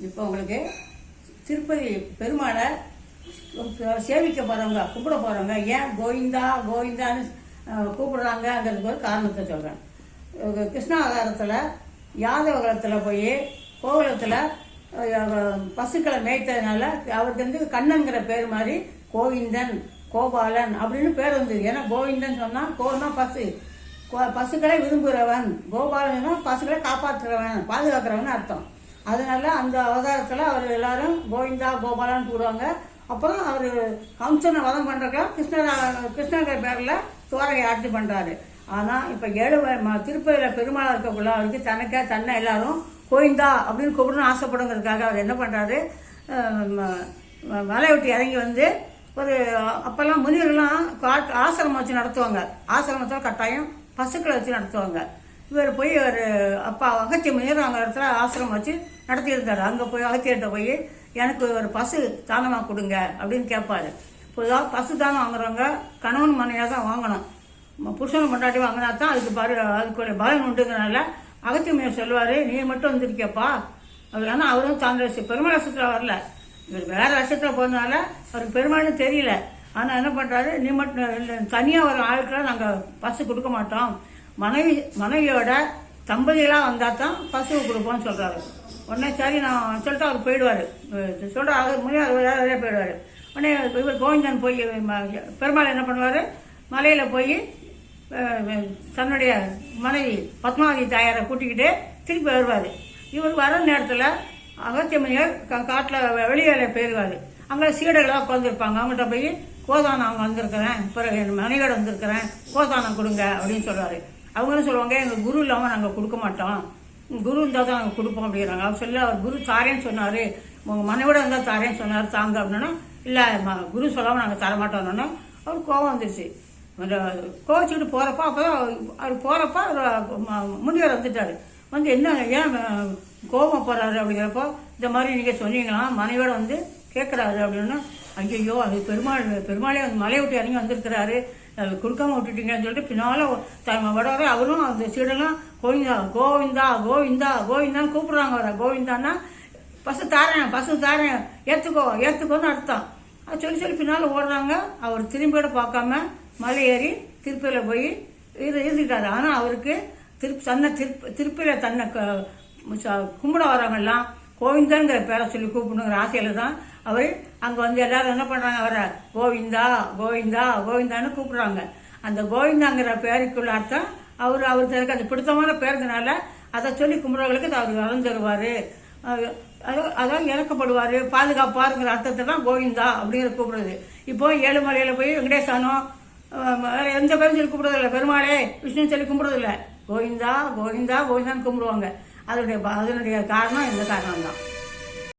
இப்போ உங்களுக்கு திருப்பதி பெருமாளை சேவிக்க போகிறவங்க கும்பிட போகிறவங்க ஏன் கோவிந்தா கோவிந்தான்னு அஹ், கூப்பிடுறாங்கங்கிறதுக்கு ஒரு காரணத்தை சொல்கிறேன் கிருஷ்ணாவதாரத்தில் யாதவகுலத்தில் போய் கோகுலத்தில் பசுக்களை மேய்த்ததுனால அவருக்கு வந்து கண்ணங்கிற பேர் மாதிரி கோவிந்தன் கோபாலன் அப்படின்னு பேர் வந்தது. ஏன்னா கோவிந்தன் சொன்னால் கோன்னா பசு. கோ- பசுக்களை விரும்புகிறவன் கோபாலன்னா பசுக்களை காப்பாற்றுறவன் பாதுகாக்கிறவன் அர்த்தம். அதனால அந்த அவதாரத்தில் அவர் எல்லாரும் கோவிந்தா கோபாலான்னு கூடுவாங்க அப்புறம் அவர் கம்சனை வதம் பண்ணுறக்கெல்லாம் கிருஷ்ணரா கிருஷ்ணங்கிற பேரில் தோரகை ஆட்சி பண்ணுறாரு ஆனால் இப்போ ஏழு ம- திருப்பதியில் பெருமாள் இருக்கக்குள்ள அவருக்கு தனக்கே தன்னை எல்லாரும் கோவிந்தா அப்படின்னு கூப்பிடணும்னு ஆசைப்படுங்கிறதுக்காக அவர் என்ன பண்ணுறாரு மலை விட்டு இறங்கி வந்து ஒரு அப்போல்லாம் முனிவர்கள்லாம் காட்டு ஆசிரமம் வச்சு நடத்துவாங்க. ஆசிரமத்தில் கட்டாயம் பசுக்களை வச்சு நடத்துவாங்க. இவர் போய் ஒரு அப்பா அகத்திய முனிவர் அங்கே இடத்துல ஆசிரமம் வச்சு நடத்தியிருந்தார். அங்கே போய் அகத்தியர்கிட்ட போய் எனக்கு ஒரு பசு தானமாக கொடுங்க அப்படின்னு கேட்பாரு பொதுவாக பசு தானம் வாங்குறவங்க கணவன் மனைவியாக தான் வாங்கணும். புருஷன் பொண்டாட்டி வாங்கினா தான் அதுக்கு பாரு அதுக்குரிய பலன் உண்டுங்கிறனால அகத்திய முனிவர் சொல்லுவார் நீ மட்டும் வந்திருக்கியப்பா. அவர் ஆனால் அவரும் தாங்க பெருமாள் வருஷத்தில் வரல. இவர் வேறு வருஷத்தில் போனதால அவருக்கு பெருமாளும் தெரியல. ஆனால் என்ன பண்ணுறாரு நீ மட்டும் தனியாக வர ஆளுக்கெல்லாம் நாங்கள் பசு கொடுக்க மாட்டோம். மனைவி மனைவியோட தம்பதிகளாக வந்தால் தான் பசுவை கொடுப்போம்னு சொல்கிறாரு உடனே சரி நான் சொல்லிட்டு அவர் போயிடுவார். சொல்கிற அவர் வேறு வேற போயிடுவார். உடனே இவர் கோவிந்தன் போய் பெருமாள் என்ன பண்ணுவார்? மலையில் போய் தன்னுடைய மனைவி பத்மாவதி தாயாரை கூட்டிக்கிட்டு திருப்பி வருவார். இவர் வர நேரத்தில் அகத்தியமணியர் காட்டில் வெளியே போயிடுவார் அங்கே சீடர்களாக உட்காந்துருப்பாங்க அவங்கள்ட்ட போய் கோதானம் அவங்க வந்திருக்கிறேன். பிறகு என் மனைவியோட வந்திருக்கிறேன். கோதானம் கொடுங்க. அப்படின்னு சொல்லுவார் அவங்களும் சொல்லுவாங்க எங்கள் குரு இல்லாமல் நாங்கள் கொடுக்க மாட்டோம். குரு இருந்தால் தான் நாங்கள் கொடுப்போம் அப்படிங்கிறாங்க. அவர் சொல்லி அவர் குரு தாரேன்னு சொன்னார். உங்கள் மனைவிட இருந்தால் தாரேன்னு சொன்னார் தாங்க அப்படின்னா இல்லை குரு சொல்லாமல் நாங்கள் தரமாட்டோம்னா அவர் கோவம் வந்துருச்சு. அந்த கோவிச்சுக்கிட்டு போகிறப்ப அப்போ தான் அவர் போகிறப்ப அவர் முனிவர் வந்துட்டார். வந்து என்ன ஏன் கோபம் போகிறாரு அப்படிங்கிறப்போ இந்த மாதிரி நீங்கள் சொன்னீங்களா மனைவியோட வந்து கேட்குறாரு அப்படின்னா ஐயோ அது பெருமாள் பெருமாளே வந்து மலையை விட்டு இறங்கி வந்திருக்கிறாரு. கொடுக்காம விட்டுட்டீங்கன்னு சொல்லிட்டு பின்னால் த- வடவர அவரும் அந்த சீடெல்லாம் கோவிந்தா கோவிந்தா கோவிந்தா கோவிந்தான்னு கூப்பிடுறாங்க அவரை. கோவிந்தான்னா பசு தாரேன் பசு தாரேன் ஏற்றுக்கோ ஏற்றுக்கோன்னு அர்த்தம். அது சொல்லி சொல்லி பின்னால் ஓடுறாங்க. அவர் திரும்பியோட பார்க்காம மலை ஏறி திருப்பியில் போய் இது இருந்துட்டாரு. ஆனால் அவருக்கு திருப்பி தன்னை திருப்பி திருப்பியில் தன்னை க- ச- கும்பிட வரவங்கெல்லாம் கோவிந்தாங்கிற பேரை சொல்லி கூப்பிடணுங்கிற ஆசையில் தான் அவர் அங்கே வந்து எல்லாரும் என்ன பண்ணுறாங்க அவரை கோவிந்தா கோவிந்தா கோவிந்தான்னு கூப்பிடுறாங்க. அந்த கோவிந்தாங்கிற பேருக்குள்ள அர்த்தம் அவர் அவருக்கு எனக்கு அது பிடித்தமான பேருங்கனால அதை சொல்லி கும்பிட்றவங்களுக்கு அவர் வரம் தருவார். அதான் இறக்கப்படுவார். பாதுகாப்பாருங்கிற அர்த்தத்தை தான் கோவிந்தா அப்படிங்கிற கூப்பிடுறது. இப்போ ஏழுமலையில் போய் வெங்கடேசானம் வேறு எந்த பேரும் சொல்லி கூப்பிடுறதில்ல. பெருமாளே விஷ்ணு சொல்லி கும்பிட்றதில்ல. கோவிந்தா கோவிந்தா கோவிந்தான்னு கும்பிடுவாங்க. அதனுடைய அதனுடைய காரணம் இந்த காரணம் தான்